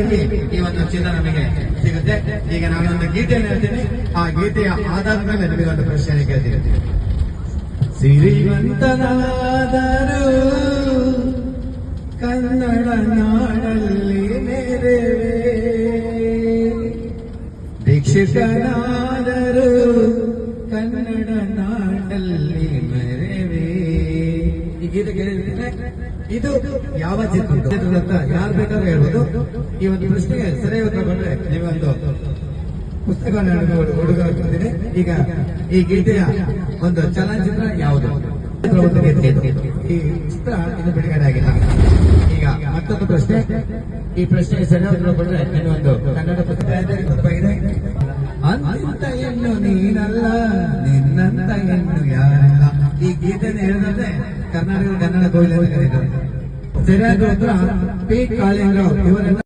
ರೀತಿಯಲ್ಲಿ ಈ ಒಂದು ಚಿನ್ನ ನಮಗೆ ಸಿಗುತ್ತೆ. ಈಗ ನಾನೊಂದು ಗೀತೆಯನ್ನು ಹೇಳ್ತೀನಿ. ಆ ಗೀತೆಯ ಆಧಾರದ ಮೇಲೆ ನಿಮಗೆ ಒಂದು ಪ್ರಶ್ನೆ ಕೇಳ್ತೀನಿ ಸಿರಿವಂತನಾದರು ಕನ್ನಡ ನಾಡಲ್ಲಿ ದೀಕ್ಷಿತನಾದರೂ ಕನ್ನಡ ನಾಡಲ್ಲಿ ಗೀತೆ ಕೇಳಿದ್ರೆ ಇದು ಯಾವ ಚಿತ್ರ ಅಂತ ಯಾರು ಬೇಕಾದ್ರೂ ಹೇಳ್ಬೋದು. ಈ ಒಂದು ಪ್ರಶ್ನೆಗೆ ಸರಿಯಾಗಿ ಉತ್ತರ ನೀವೊಂದು ಪುಸ್ತಕವನ್ನು ಹಿಡಿದು ಈಗ ಈ ಗೀತೆಯ ಒಂದು ಚಲನಚಿತ್ರ ಯಾವುದು? ಗೀತೆ. ಈ ಚಿತ್ರ ಇನ್ನು ಬಿಡುಗಡೆ ಆಗಿಲ್ಲ. ಈಗ ಮತ್ತೊಂದು ಪ್ರಶ್ನೆ. ಈ ಪ್ರಶ್ನೆಗೆ ಸರಿಯಾಗಿ ಉತ್ತರ ಕೊಟ್ರೆ ಇನ್ನೊಂದು ಕನ್ನಡ ಪುಸ್ತಕ ಅಂತ ಹೆಣ್ಣು ನೀನಲ್ಲ, ನಿನ್ನಂತ ಹೆಣ್ಣು ಯಾರಲ್ಲ. ಈ ಗೀತೆನ ಹೇಳಿದ್ರೆ ಕರ್ನಾಟಕ ಕನ್ನಡ ಕೋಯಿಲೆ ಅಂತ ಕರೀತಾರೆ. ಸರಿಯಾದ ಉತ್ತರ ಪಿ ಕಾಳಿಂಗರಾವ್ ಇವರೆಲ್ಲ